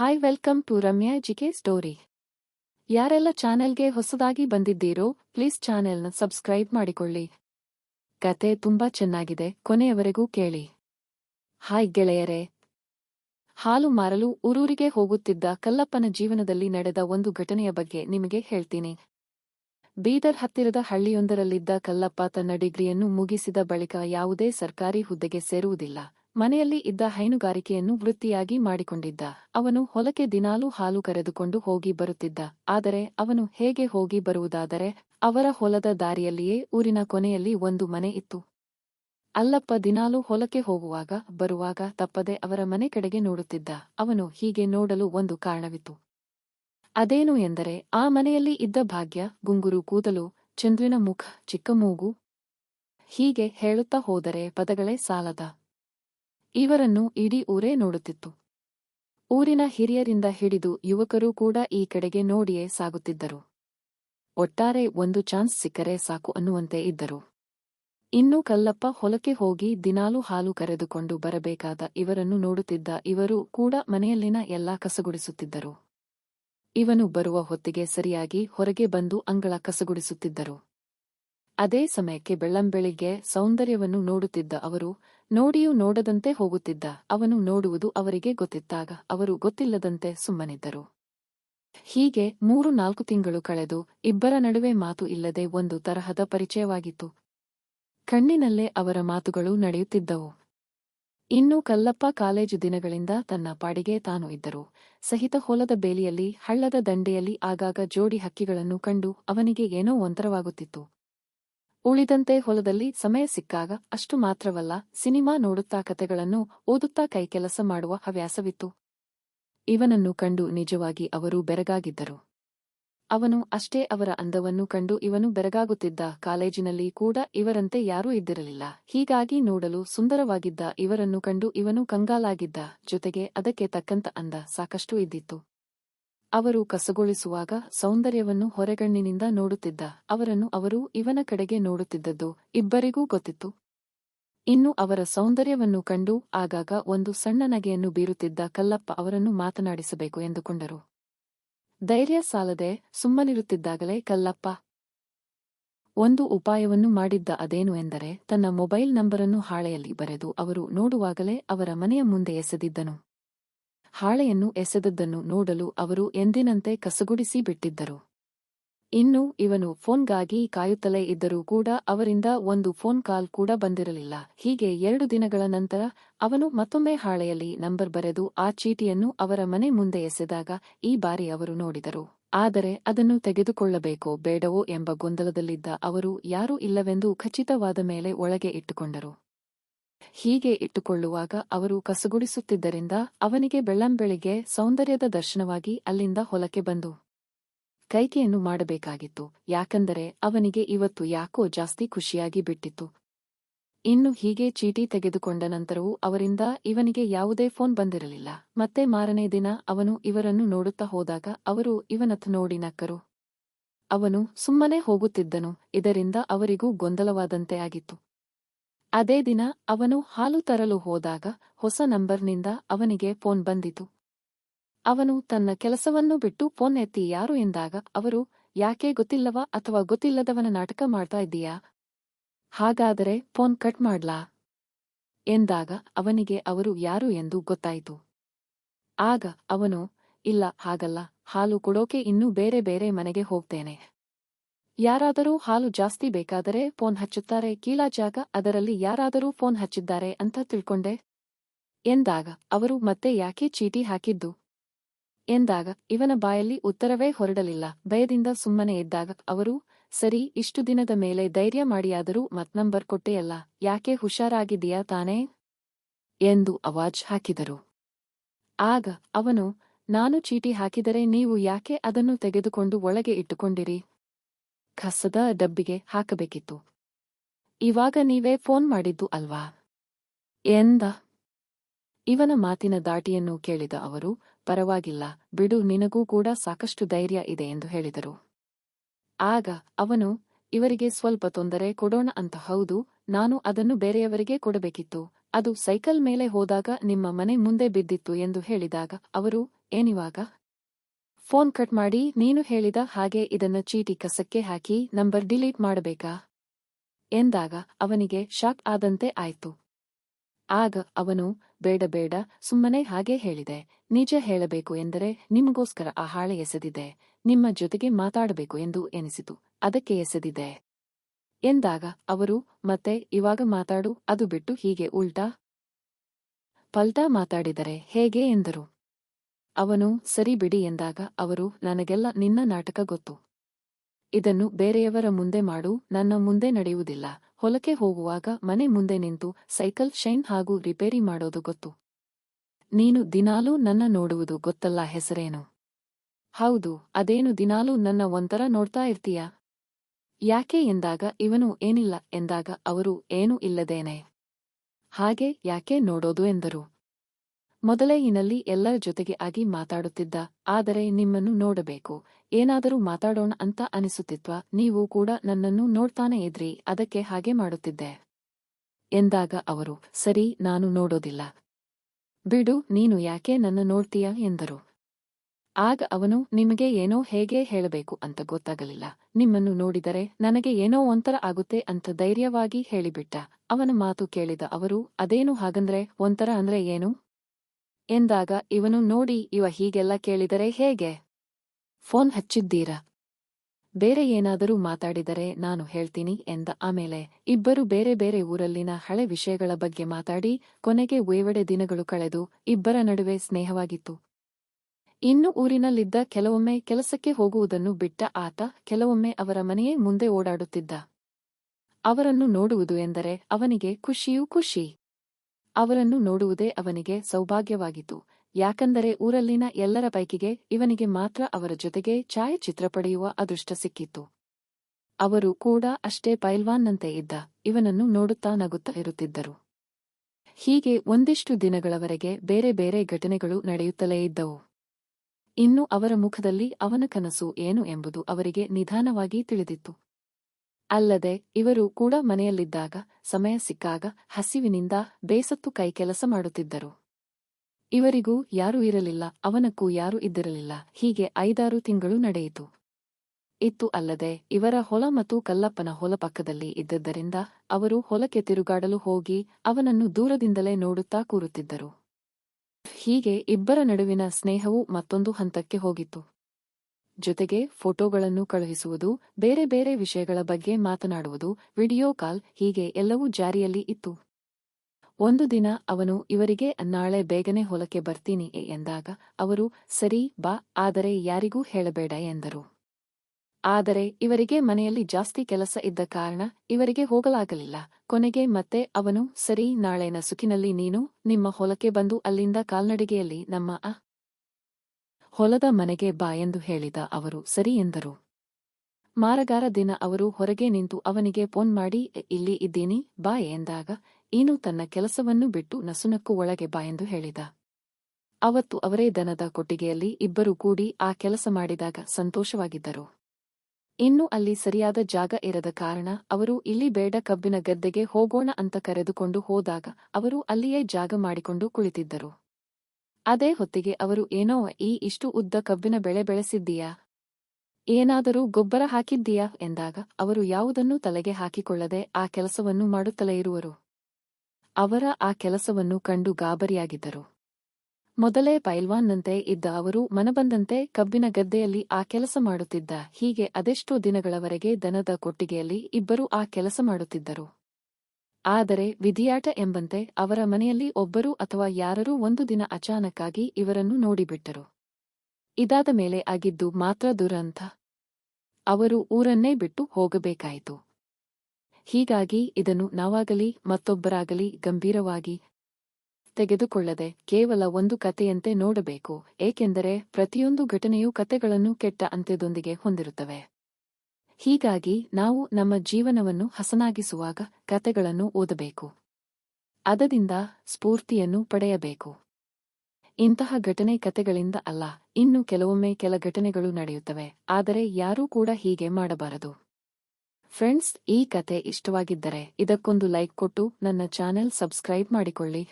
Hi welcome to Ramya GK story ಯಾರೆಲ್ಲ ಚಾನೆಲ್ಗೆ ಹೊಸದಾಗಿ ಬಂದಿದ್ದೀರೋ ಪ್ಲೀಸ್ ಚಾನೆಲ್ನ ಸಬ್ಸ್ಕ್ರೈಬ್ ಮಾಡಿಕೊಳ್ಳಿ. ಕತೆ ತುಂಬಾ ಚೆನ್ನಾಗಿದೆ, ಕೊನೆಯವರೆಗೂ ಕೇಳಿ. ಹಾಯ್ ಗೆಳೆಯರೇ. ಹಾಲು ಮಾರಲು ಊರೂರಿಗೆ ಹೋಗುತ್ತಿದ್ದ ಕಲ್ಲಪ್ಪನ ಜೀವನದಲ್ಲಿ ನಡೆದ ಒಂದು ಘಟನೆಯ ಬಗ್ಗೆ ನಿಮಗೆ ಹೇಳ್ತೀನಿ. ಬೀದರ್ ಹತ್ತಿರದ ಹಳ್ಳಿಯೊಂದರಲ್ಲಿದ್ದ ಕಲ್ಲಪ್ಪ ತನ್ನ ಡಿಗ್ರಿಯನ್ನು ಮುಗಿಸಿದ ಬಳಿಕ ಯಾವುದೇ ಸರ್ಕಾರಿ ಹುದ್ದೆಗೆ ಸೇರುವುದಿಲ್ಲ. ಮನೆಯಲ್ಲಿ ಇದ್ದ ಹೈನುಗಾರಿಕೆಯನ್ನು ವೃತ್ತಿಯಾಗಿ ಮಾಡಿಕೊಂಡಿದ್ದ. ಅವನು ಹೊಲಕ್ಕೆ ದಿನಾಲೂ ಹಾಲು ಕರೆದುಕೊಂಡು ಹೋಗಿ ಬರುತ್ತಿದ್ದ. ಆದರೆ ಅವನು ಹೇಗೆ ಹೋಗಿ ಬರುವುದಾದರೆ, ಅವರ ಹೊಲದ ದಾರಿಯಲ್ಲಿಯೇ ಊರಿನ ಕೊನೆಯಲ್ಲಿ ಒಂದು ಮನೆ ಇತ್ತು. ಅಲ್ಲಪ್ಪ ದಿನಾಲೂ ಹೊಲಕ್ಕೆ ಹೋಗುವಾಗ, ಬರುವಾಗ ತಪ್ಪದೆ ಅವರ ಮನೆ ಕಡೆಗೆ ನೋಡುತ್ತಿದ್ದ. ಅವನು ಹೀಗೆ ನೋಡಲು ಒಂದು ಕಾರಣವಿತ್ತು. ಅದೇನು ಎಂದರೆ, ಆ ಮನೆಯಲ್ಲಿ ಇದ್ದ ಭಾಗ್ಯ, ಗುಂಗುರು ಕೂದಲು, ಚಂದ್ರಿನ ಮುಖ, ಚಿಕ್ಕ ಮೂಗು ಹೀಗೆ ಹೇಳುತ್ತಾ ಹೋದರೆ ಪದಗಳೇ ಸಾಲದ. ಇವರನ್ನು ಇಡೀ ಊರೇ ನೋಡುತ್ತಿತ್ತು. ಊರಿನ ಹಿರಿಯರಿಂದ ಹಿಡಿದು ಯುವಕರೂ ಕೂಡ ಈ ಕಡೆಗೆ ನೋಡಿಯೇ ಸಾಗುತ್ತಿದ್ದರು. ಒಟ್ಟಾರೆ ಒಂದು ಚಾನ್ಸ್ ಸಿಕ್ಕರೆ ಸಾಕು ಅನ್ನುವಂತೆ ಇದ್ದರು. ಇನ್ನು ಕಲ್ಲಪ್ಪ ಹೊಲಕ್ಕೆ ಹೋಗಿ ದಿನಾಲೂ ಹಾಲು ಕರೆದುಕೊಂಡು ಬರಬೇಕಾದ ಇವರನ್ನು ನೋಡುತ್ತಿದ್ದ ಇವರು ಕೂಡ ಮನೆಯಲ್ಲಿನ ಎಲ್ಲಾ ಕಸಗುಡಿಸುತ್ತಿದ್ದರು. ಇವನು ಬರುವ ಹೊತ್ತಿಗೆ ಸರಿಯಾಗಿ ಹೊರಗೆ ಬಂದು ಅಂಗಳ ಕಸಗುಡಿಸುತ್ತಿದ್ದರು. ಅದೇ ಸಮಯಕ್ಕೆ ಬೆಳ್ಳಂಬೆಳಿಗ್ಗೆ ಸೌಂದರ್ಯವನ್ನು ನೋಡುತ್ತಿದ್ದ ಅವರು ನೋಡಿಯೂ ನೋಡದಂತೆ ಹೋಗುತ್ತಿದ್ದ. ಅವನು ನೋಡುವುದು ಅವರಿಗೆ ಗೊತ್ತಿದ್ದಾಗ ಅವರು ಗೊತ್ತಿಲ್ಲದಂತೆ ಸುಮ್ಮನಿದ್ದರು. ಹೀಗೆ ಮೂರು ನಾಲ್ಕು ತಿಂಗಳು ಕಳೆದು ಇಬ್ಬರ ನಡುವೆ ಮಾತು ಇಲ್ಲದೆ ಒಂದು ತರಹದ ಪರಿಚಯವಾಗಿತ್ತು. ಕಣ್ಣಿನಲ್ಲೇ ಅವರ ಮಾತುಗಳು ನಡೆಯುತ್ತಿದ್ದವು. ಇನ್ನು ಕಲ್ಲಪ್ಪ ಕಾಲೇಜು ದಿನಗಳಿಂದ ತನ್ನ ಪಾಡಿಗೆ ತಾನು ಇದ್ದರು. ಸಹಿತ ಹೊಲದ ಬೇಲಿಯಲ್ಲಿ, ಹಳ್ಳದ ದಂಡೆಯಲ್ಲಿ ಆಗಾಗ ಜೋಡಿ ಹಕ್ಕಿಗಳನ್ನು ಕಂಡು ಅವನಿಗೆ ಏನೋ ಒಂಥರವಾಗುತ್ತಿತ್ತು ಉಳಿದಂತೆ ಹೊಲದಲ್ಲಿ ಸಮಯ ಸಿಕ್ಕಾಗ ಅಷ್ಟು ಮಾತ್ರವಲ್ಲ, ಸಿನಿಮಾ ನೋಡುತ್ತಾ ಕತೆಗಳನ್ನು ಓದುತ್ತಾ ಕೈಕೆಲಸ ಮಾಡುವ ಹವ್ಯಾಸವಿತ್ತು. ಇವನನ್ನು ಕಂಡು ನಿಜವಾಗಿ ಅವರು ಬೆರಗಾಗಿದ್ದರು. ಅವನು ಅಷ್ಟೇ ಅವರ ಅಂದವನ್ನು ಕಂಡು ಇವನು ಬೆರಗಾಗುತ್ತಿದ್ದ ಕಾಲೇಜಿನಲ್ಲಿ ಕೂಡ ಇವರಂತೆ ಯಾರೂ ಇದ್ದಿರಲಿಲ್ಲ. ಹೀಗಾಗಿ ನೋಡಲು ಸುಂದರವಾಗಿದ್ದ ಇವರನ್ನು ಕಂಡು ಇವನು ಕಂಗಾಲಾಗಿದ್ದ ಜೊತೆಗೆ ಅದಕ್ಕೆ ತಕ್ಕಂತ ಅಂದ ಸಾಕಷ್ಟು ಇದ್ದಿತ್ತು. ಅವರು ಕಸಗೊಳಿಸುವಾಗ ಸೌಂದರ್ಯವನ್ನು ಹೊರಗಣ್ಣಿನಿಂದ ನೋಡುತ್ತಿದ್ದ. ಅವರನ್ನು ಅವರು ಇವನ ಕಡೆಗೆ ನೋಡುತ್ತಿದ್ದದ್ದು ಇಬ್ಬರಿಗೂ ಗೊತ್ತಿತ್ತು. ಇನ್ನು ಅವರ ಸೌಂದರ್ಯವನ್ನು ಕಂಡು ಆಗಾಗ ಒಂದು ಸಣ್ಣ ನಗೆಯನ್ನು ಬೀರುತ್ತಿದ್ದ ಕಲ್ಲಪ್ಪ ಅವರನ್ನು ಮಾತನಾಡಿಸಬೇಕು ಎಂದುಕೊಂಡರು. ಧೈರ್ಯ ಸಾಲದೆ ಸುಮ್ಮನಿರುತ್ತಿದ್ದಾಗಲೇ ಕಲ್ಲಪ್ಪ ಒಂದು ಉಪಾಯವನ್ನು ಮಾಡಿದ್ದ ಅದೇನು ಎಂದರೆ ತನ್ನ ಮೊಬೈಲ್ ನಂಬರನ್ನು ಹಾಳೆಯಲ್ಲಿ ಬರೆದು ಅವರು ನೋಡುವಾಗಲೇ ಅವರ ಮನೆಯ ಮುಂದೆ ಎಸೆದಿದ್ದನು. ಹಾಳೆಯನ್ನು ಎಸೆದದ್ದನ್ನು ನೋಡಲು ಅವರು ಎಂದಿನಂತೆ ಕಸಗುಡಿಸಿ ಬಿಟ್ಟಿದ್ದರು. ಇನ್ನು ಇವನು ಫೋನ್ಗಾಗಿ ಕಾಯುತ್ತಲೇ ಇದ್ದರೂ ಕೂಡ ಅವರಿಂದ ಒಂದು ಫೋನ್ ಕಾಲ್ ಕೂಡ ಬಂದಿರಲಿಲ್ಲ. ಹೀಗೆ ಎರಡು ದಿನಗಳ ನಂತರ ಅವನು ಮತ್ತೊಮ್ಮೆ ಹಾಳೆಯಲ್ಲಿ ನಂಬರ್ ಬರೆದು ಆ ಚೀಟಿಯನ್ನು ಅವರ ಮನೆ ಮುಂದೆ ಎಸೆದಾಗ ಈ ಬಾರಿ ಅವರು ನೋಡಿದರು. ಆದರೆ ಅದನ್ನು ತೆಗೆದುಕೊಳ್ಳಬೇಕೋ ಬೇಡವೋ ಎಂಬ ಗೊಂದಲದಲ್ಲಿದ್ದ ಅವರು ಯಾರೂ ಇಲ್ಲವೆಂದು ಖಚಿತವಾದ ಮೇಲೆ ಒಳಗೆ ಇಟ್ಟುಕೊಂಡರು. ಹೀಗೆ ಇಟ್ಟುಕೊಳ್ಳುವಾಗ ಅವರು ಕಸುಗುಡಿಸುತ್ತಿದ್ದರಿಂದ ಅವನಿಗೆ ಬೆಳ್ಳಂಬೆಳಿಗ್ಗೆ ಸೌಂದರ್ಯದ ದರ್ಶನವಾಗಿ ಅಲ್ಲಿಂದ ಹೊಲಕ್ಕೆ ಬಂದು ಕೈಕೆಯನ್ನು ಮಾಡಬೇಕಾಗಿತ್ತು. ಯಾಕಂದರೆ ಅವನಿಗೆ ಇವತ್ತು ಯಾಕೋ ಜಾಸ್ತಿ ಖುಷಿಯಾಗಿ ಬಿಟ್ಟಿತ್ತು. ಇನ್ನು ಹೀಗೆ ಚೀಟಿ ತೆಗೆದುಕೊಂಡ ನಂತರವೂ ಅವರಿಂದ ಇವನಿಗೆ ಯಾವುದೇ ಫೋನ್ ಬಂದಿರಲಿಲ್ಲ. ಮತ್ತೆ ಮಾರನೇ ದಿನ ಅವನು ಇವರನ್ನು ನೋಡುತ್ತಾ ಹೋದಾಗ ಅವರು ಇವನತ್ತು ನೋಡಿ ನಕ್ಕರು. ಅವನು ಸುಮ್ಮನೆ ಹೋಗುತ್ತಿದ್ದನು. ಇದರಿಂದ ಅವರಿಗೂ ಗೊಂದಲವಾದಂತೆ ಆಗಿತ್ತು. ಅದೇ ದಿನ ಅವನು ಹಾಲು ತರಲು ಹೋದಾಗ ಹೊಸ ನಂಬರ್ನಿಂದ ಅವನಿಗೆ ಫೋನ್ ಬಂದಿತು. ಅವನು ತನ್ನ ಕೆಲಸವನ್ನು ಬಿಟ್ಟು ಫೋನ್ ಎತ್ತಿ ಯಾರು ಎಂದಾಗ ಅವರು, ಯಾಕೆ ಗೊತ್ತಿಲ್ಲವ ಅಥವಾ ಗೊತ್ತಿಲ್ಲದವನ ನಾಟಕ ಮಾಡ್ತಾ ಇದ್ದೀಯಾ? ಹಾಗಾದರೆ ಫೋನ್ ಕಟ್ ಮಾಡ್ಲಾ? ಎಂದಾಗ ಅವನಿಗೆ ಅವರು ಯಾರು ಎಂದು ಗೊತ್ತಾಯಿತು. ಆಗ ಅವನು, ಇಲ್ಲ ಹಾಗಲ್ಲ, ಹಾಲು ಕೊಡೋಕೆ ಇನ್ನೂ ಬೇರೆ ಬೇರೆ ಮನೆಗೆ ಹೋಗ್ತೇನೆ. ಯಾರಾದರೂ ಹಾಲು ಜಾಸ್ತಿ ಬೇಕಾದರೆ ಫೋನ್ ಹಚ್ಚುತ್ತಾರೆ. ಕೀಳಾ ಜಾಗ, ಅದರಲ್ಲಿ ಯಾರಾದರೂ ಫೋನ್ ಹಚ್ಚಿದ್ದಾರೆ ಅಂತ ತಿಳ್ಕೊಂಡೆ. ಎಂದಾಗ, ಅವರು ಮತ್ತೆ ಯಾಕೆ ಚೀಟಿ ಹಾಕಿದ್ದು? ಎಂದಾಗ, ಇವನ ಬಾಯಲ್ಲಿ ಉತ್ತರವೇ ಹೊರಡಲಿಲ್ಲ. ಭಯದಿಂದ ಸುಮ್ಮನೆ ಇದ್ದಾಗ, ಅವರು, ಸರಿ, ಇಷ್ಟು ದಿನದ ಮೇಲೆ ಧೈರ್ಯ ಮಾಡಿಯಾದರೂ ಮತ್ ನಂಬರ್ ಕೊಟ್ಟೆಯಲ್ಲ ಯಾಕೆ ಹುಷಾರಾಗಿದೆಯಾ ತಾನೇ? ಎಂದು ಅವಾಜ್ ಹಾಕಿದರು. ಆಗ, ಅವನು, ನಾನು ಚೀಟಿ ಹಾಕಿದರೆ ನೀವು ಯಾಕೆ ಅದನ್ನು ತೆಗೆದುಕೊಂಡು ಒಳಗೆ ಇಟ್ಟುಕೊಂಡಿರಿ? ಕಸದ ಡಬ್ಬಿಗೆ ಹಾಕಬೇಕಿತ್ತು. ಇವಾಗ ನೀವೇ ಫೋನ್ ಮಾಡಿದ್ದು ಅಲ್ವಾ? ಎಂದ. ಇವನ ಮಾತಿನ ದಾಟಿಯನ್ನು ಕೇಳಿದ ಅವರು, ಪರವಾಗಿಲ್ಲ, ಬಿಡು, ನಿನಗೂ ಕೂಡ ಸಾಕಷ್ಟು ಧೈರ್ಯ ಇದೆ ಎಂದು ಹೇಳಿದರು. ಆಗ ಅವನು, ಇವರಿಗೆ ಸ್ವಲ್ಪ ತೊಂದರೆ ಕೊಡೋಣ ಅಂತ ಹೌದು, ನಾನು ಅದನ್ನು ಬೇರೆಯವರಿಗೆ ಕೊಡಬೇಕಿತ್ತು, ಅದು ಸೈಕಲ್ ಮೇಲೆ ಹೋದಾಗ ನಿಮ್ಮ ಮನೆ ಮುಂದೆ ಬಿದ್ದಿತ್ತು ಎಂದು ಹೇಳಿದಾಗ ಅವರು, ಏನಿವಾಗ? ಫೋನ್ ಕಟ್ ಮಾಡಿ ನೀನು ಹೇಳಿದ ಹಾಗೆ ಇದನ್ನ ಚೀಟಿ ಕಸಕ್ಕೆ ಹಾಕಿ ನಂಬರ್ ಡಿಲೀಟ್ ಮಾಡಬೇಕಾ? ಎಂದಾಗ ಅವನಿಗೆ ಶಾಕ್ ಆದಂತೆ ಆಯ್ತು. ಆಗ ಅವನು, ಬೇಡ ಬೇಡ, ಸುಮ್ಮನೆ ಹಾಗೆ ಹೇಳಿದೆ. ನಿಜ ಹೇಳಬೇಕು ಎಂದರೆ ನಿಮಗೋಸ್ಕರ ಆ ಹಾಳೆ ಎಸೆದಿದೆ. ನಿಮ್ಮ ಜೊತೆಗೆ ಮಾತಾಡಬೇಕು ಎಂದು ಎನಿಸಿತು. ಅದಕ್ಕೆ ಎಸೆದಿದೆ. ಎಂದಾಗ ಅವರು, ಮತ್ತೆ ಇವಾಗ ಮಾತಾಡು, ಅದು ಬಿಟ್ಟು ಹೀಗೆ ಉಲ್ಟಾ? ಪಲ್ಟಾ ಮಾತಾಡಿದರೆ ಹೇಗೆ ಎಂದರು. ಅವನು, ಸರಿ ಬಿಡಿ ಎಂದಾಗ ಅವರು, ನನಗೆಲ್ಲ ನಿನ್ನ ನಾಟಕ ಗೊತ್ತು. ಇದನ್ನು ಬೇರೆಯವರ ಮುಂದೆ ಮಾಡು, ನನ್ನ ಮುಂದೆ ನಡೆಯುವುದಿಲ್ಲ. ಹೊಲಕ್ಕೆ ಹೋಗುವಾಗ ಮನೆ ಮುಂದೆ ನಿಂತು ಸೈಕಲ್, ಶೈನ್ ಹಾಗೂ ರಿಪೇರಿ ಮಾಡೋದು ಗೊತ್ತು. ನೀನು ದಿನಾಲೂ ನನ್ನ ನೋಡುವುದು ಗೊತ್ತಲ್ಲ ಹೆಸರೇನು? ಹೌದು, ಅದೇನು ದಿನಾಲೂ ನನ್ನ ಒಂಥರ ನೋಡ್ತಾ ಇರ್ತೀಯ? ಯಾಕೆ ಎಂದಾಗ ಇವನು ಏನಿಲ್ಲ, ಎಂದಾಗ ಅವರು ಏನೂ ಇಲ್ಲದೇನೆ. ಹಾಗೆ ಯಾಕೆ ನೋಡೋದು ಎಂದರು. ಮೊದಲೇ ಇನಲ್ಲಿ ಎಲ್ಲರ ಜೊತೆಗೆ ಆಗಿ ಮಾತಾಡುತ್ತಿದ್ದ. ಆದರೆ ನಿಮ್ಮನ್ನು ನೋಡಬೇಕು. ಏನಾದರೂ ಮಾತಾಡೋಣ ಅಂತ ಅನಿಸುತ್ತಿತ್ವ? ನೀವು ಕೂಡ ನನ್ನನ್ನು ನೋಡ್ತಾನೆ ಇದ್ರಿ. ಅದಕ್ಕೆ ಹಾಗೆ ಮಾಡುತ್ತಿದ್ದೆ. ಎಂದಾಗ ಅವರು, ಸರಿ, ನಾನು ನೋಡೋದಿಲ್ಲ. ಬಿಡು, ನೀನು ಯಾಕೆ ನನ್ನ ನೋಡ್ತೀಯ? ಎಂದರು. ಆಗ ಅವನು, ನಿಮಗೆ ಏನೋ ಹೇಗೆ ಹೇಳಬೇಕು ಅಂತ ಗೊತ್ತಾಗಲಿಲ್ಲ. ನಿಮ್ಮನ್ನು ನೋಡಿದರೆ ನನಗೆ ಏನೋ ಒಂಥರ ಆಗುತ್ತೆ ಅಂತ ಧೈರ್ಯವಾಗಿ ಹೇಳಿಬಿಟ್ಟ. ಅವನ ಮಾತು ಕೇಳಿದ ಅವರು, ಅದೇನು ಹಾಗಂದ್ರೆ, ಒಂಥರ ಅಂದ್ರೆ ಏನು? ಎಂದಾಗ ಇವನು ನೋಡಿ, ಇವ ಹೀಗೆಲ್ಲ ಕೇಳಿದರೆ ಹೇಗೆ? ಫೋನ್ ಹಚ್ಚಿದ್ದೀರಾ? ಬೇರೆ ಏನಾದರೂ ಮಾತಾಡಿದರೆ ನಾನು ಹೇಳ್ತೀನಿ ಎಂದ ಆಮೇಲೆ, ಇಬ್ಬರು ಬೇರೆ ಬೇರೆ ಊರಲ್ಲಿನ ಹಳೆ ವಿಷಯಗಳ ಬಗ್ಗೆ ಮಾತಾಡಿ, ಕೊನೆಗೆ ವೇವಡೆ ದಿನಗಳು ಕಳೆದು, ಇಬ್ಬರ ನಡುವೆ ಸ್ನೇಹವಾಗಿತ್ತು. ಇನ್ನು ಊರಿನಲ್ಲಿದ್ದ ಕೆಲವೊಮ್ಮೆ ಕೆಲಸಕ್ಕೆ ಹೋಗುವುದನ್ನು ಬಿಟ್ಟ ಆತ, ಕೆಲವೊಮ್ಮೆ ಅವರ ಮನೆಯೇ ಮುಂದೆ ಓಡಾಡುತ್ತಿದ್ದ. ಅವರನ್ನು ನೋಡುವುದು ಎಂದರೆ ಅವನಿಗೆ ಖುಷಿಯೂ ಖುಷಿ. ಅವರನ್ನು ನೋಡುವುದೇ ಅವನಿಗೆ ಸೌಭಾಗ್ಯವಾಗಿತ್ತು. ಯಾಕಂದರೆ ಊರಲ್ಲಿನ ಎಲ್ಲರ ಪೈಕಿಗೆ ಇವನಿಗೆ ಮಾತ್ರ ಅವರ ಜೊತೆಗೆ ಛಾಯಾಚಿತ್ರ ಪಡೆಯುವ ಅದೃಷ್ಟ ಸಿಕ್ಕಿತ್ತು. ಅವರು ಕೂಡ ಅಷ್ಟೇ ಪೈಲ್ವಾನ್ನಂತೆ ಇದ್ದ, ಇವನನ್ನು ನೋಡುತ್ತಾ ನಗುತ್ತಾ ಇರುತ್ತಿದ್ದರು. ಹೀಗೆ ಒಂದಿಷ್ಟು ದಿನಗಳವರೆಗೆ ಬೇರೆ ಬೇರೆ ಘಟನೆಗಳು ನಡೆಯುತ್ತಲೇ ಇದ್ದವು. ಇನ್ನು ಅವರ ಮುಖದಲ್ಲಿ ಅವನ ಕನಸು ಏನು ಎಂಬುದು ಅವರಿಗೆ ನಿಧಾನವಾಗಿ ತಿಳಿದಿತ್ತು. ಅಲ್ಲದೆ ಇವರು ಕೂಡ ಮನೆಯಲ್ಲಿದ್ದಾಗ, ಸಮಯ ಸಿಕ್ಕಾಗ ಹಸಿವಿನಿಂದ ಬೇಸತ್ತು ಕೈಕೆಲಸ ಮಾಡುತ್ತಿದ್ದರು. ಇವರಿಗೂ ಯಾರೂ ಇರಲಿಲ್ಲ, ಅವನಕ್ಕೂ ಯಾರೂ ಇದ್ದಿರಲಿಲ್ಲ, ಹೀಗೆ ಐದಾರು ತಿಂಗಳು ನಡೆಯಿತು. ಇತ್ತು ಅಲ್ಲದೆ ಇವರ ಹೊಲ ಮತ್ತು ಕಲ್ಲಪ್ಪನ ಹೊಲ ಪಕ್ಕದಲ್ಲಿ ಇದ್ದದ್ದರಿಂದ ಅವರು ಹೊಲಕ್ಕೆ ತಿರುಗಾಡಲು ಹೋಗಿ ಅವನನ್ನು ದೂರದಿಂದಲೇ ನೋಡುತ್ತಾ ಕೂರುತ್ತಿದ್ದರು. ಹೀಗೆ ಇಬ್ಬರ ನಡುವಿನ ಸ್ನೇಹವು ಮತ್ತೊಂದು ಹಂತಕ್ಕೆ ಹೋಗಿತ್ತು. ಜೊತೆಗೆ ಫೋಟೋಗಳನ್ನು ಕಳುಹಿಸುವುದು, ಬೇರೆ ಬೇರೆ ವಿಷಯಗಳ ಬಗ್ಗೆ ಮಾತನಾಡುವುದು, ವಿಡಿಯೋ ಕಾಲ್ ಹೀಗೆ ಎಲ್ಲವೂ ಜಾರಿಯಲ್ಲಿ ಇತ್ತು. ಒಂದು ದಿನ ಅವನು, ಇವರಿಗೆ ನಾಳೆ ಬೇಗನೆ ಹೊಲಕ್ಕೆ ಬರ್ತೀನಿ ಎಂದಾಗ ಅವರು, ಸರಿ, ಬಾ, ಆದರೆ ಯಾರಿಗೂ ಹೇಳಬೇಡ ಎಂದರು. ಆದರೆ ಇವರಿಗೆ ಮನೆಯಲ್ಲಿ ಜಾಸ್ತಿ ಕೆಲಸ ಇದ್ದ ಕಾರಣ ಇವರಿಗೆ ಹೋಗಲಾಗಲಿಲ್ಲ. ಕೊನೆಗೆ ಮತ್ತೆ ಅವನು, ಸರಿ ನಾಳೆನ ಸುಖಿನಲ್ಲಿ ನೀನು, ನಿಮ್ಮ ಹೊಲಕ್ಕೆ ಬಂದು ಅಲ್ಲಿಂದ ಕಾಲ್ನಡಿಗೆಯಲ್ಲಿ ನಮ್ಮ ಹೊಲದ ಮನೆಗೆ ಬಾ ಎಂದು ಹೇಳಿದ ಅವರು, ಸರಿ ಎಂದರು. ಮಾರಗಾರ ದಿನ ಅವರು ಹೊರಗೆ ನಿಂತು ಅವನಿಗೆ ಫೋನ್ ಮಾಡಿ ಇಲ್ಲಿ ಇದ್ದೀನಿ, ಬಾ ಎಂದಾಗ ಈನು ತನ್ನ ಕೆಲಸವನ್ನು ಬಿಟ್ಟು ನಸುನಕ್ಕು ಒಳಗೆ ಬಾ ಎಂದು ಹೇಳಿದ. ಅವತ್ತು ಅವರೇ ದನದ ಕೊಟ್ಟಿಗೆಯಲ್ಲಿ ಇಬ್ಬರು ಕೂಡಿ ಆ ಕೆಲಸ ಮಾಡಿದಾಗ ಸಂತೋಷವಾಗಿದ್ದರು. ಇನ್ನು ಅಲ್ಲಿ ಸರಿಯಾದ ಜಾಗ ಇರದ ಕಾರಣ ಅವರು ಇಲ್ಲಿ ಬೇಡ ಕಬ್ಬಿನ ಗದ್ದೆಗೆ ಹೋಗೋಣ ಅಂತ ಕರೆದುಕೊಂಡು ಹೋದಾಗ ಅವರು ಅಲ್ಲಿಯೇ ಜಾಗ ಮಾಡಿಕೊಂಡು ಕುಳಿತಿದ್ದರು. ಅದೇ ಹೊತ್ತಿಗೆ ಅವರು, ಏನೋ, ಈ ಇಷ್ಟು ಉದ್ದ ಕಬ್ಬಿನ ಬೆಳೆ ಬೆಳೆಸಿದ್ದೀಯಾ? ಏನಾದರೂ ಗೊಬ್ಬರ ಹಾಕಿದ್ದೀಯಾ? ಎಂದಾಗ ಅವರು, ಯಾವುದನ್ನೂ ತಲೆಗೆ ಹಾಕಿಕೊಳ್ಳದೆ ಆ ಕೆಲಸವನ್ನು ಮಾಡುತ್ತಲೇ ಇರುವರು. ಅವರ ಆ ಕೆಲಸವನ್ನು ಕಂಡು ಗಾಬರಿಯಾಗಿದ್ದರು. ಮೊದಲೇ ಪೈಲ್ವಾನ್ನಂತೆ ಇದ್ದ ಅವರು, ಮನಬಂದಂತೆ ಕಬ್ಬಿನ ಗದ್ದೆಯಲ್ಲಿ ಆ ಕೆಲಸ ಮಾಡುತ್ತಿದ್ದ, ಹೀಗೆ ಅದೆಷ್ಟೋ ದಿನಗಳವರೆಗೆ ದನದ ಕೊಟ್ಟಿಗೆಯಲ್ಲಿ ಇಬ್ಬರೂ ಆ ಕೆಲಸ ಮಾಡುತ್ತಿದ್ದರು. ಆದರೆ ವಿಧಿಯಾಟ ಎಂಬಂತೆ ಅವರ ಮನೆಯಲ್ಲಿ ಒಬ್ಬರು ಅಥವಾ ಯಾರರೂ ಒಂದು ದಿನ ಅಚಾನಕ್ಕಾಗಿ ಇವರನ್ನು ನೋಡಿಬಿಟ್ಟರು. ಇದಾದ ಮೇಲೆ ಆಗಿದ್ದು ಮಾತ್ರ ದುರಂತ. ಅವರು ಊರನ್ನೇ ಬಿಟ್ಟು ಹೋಗಬೇಕಾಯಿತು. ಹೀಗಾಗಿ ಇದನ್ನು ನಾವಾಗಲಿ ಮತ್ತೊಬ್ಬರಾಗಲಿ ಗಂಭೀರವಾಗಿ ತೆಗೆದುಕೊಳ್ಳದೆ ಕೇವಲ ಒಂದು ಕಥೆಯಂತೆ ನೋಡಬೇಕು, ಏಕೆಂದರೆ ಪ್ರತಿಯೊಂದು ಘಟನೆಯೂ ಕತೆಗಳನ್ನು ಕೆಟ್ಟ ಅಂತ್ಯದೊಂದಿಗೆ ಹೊಂದಿರುತ್ತವೆ. ಹೀಗಾಗಿ ನಾವು ನಮ್ಮ ಜೀವನವನ್ನು ಹಸನಾಗಿಸುವಾಗ ಕತೆಗಳನ್ನು ಓದಬೇಕು. ಅದರಿಂದ ಸ್ಫೂರ್ತಿಯನ್ನು ಪಡೆಯಬೇಕು. ಇಂತಹ ಘಟನೆ ಕತೆಗಳಿಂದ ಅಲ್ಲ, ಇನ್ನು ಕೆಲವೊಮ್ಮೆ ಕೆಲ ಘಟನೆಗಳು ನಡೆಯುತ್ತವೆ, ಆದರೆ ಯಾರೂ ಕೂಡ ಹೀಗೆ ಮಾಡಬಾರದು. ಫ್ರೆಂಡ್ಸ್, ಈ ಕತೆ ಇಷ್ಟವಾಗಿದ್ದರೆ ಇದಕ್ಕೊಂದು ಲೈಕ್ ಕೊಟ್ಟು ನನ್ನ ಚಾನೆಲ್ ಸಬ್ಸ್ಕ್ರೈಬ್ ಮಾಡಿಕೊಳ್ಳಿ.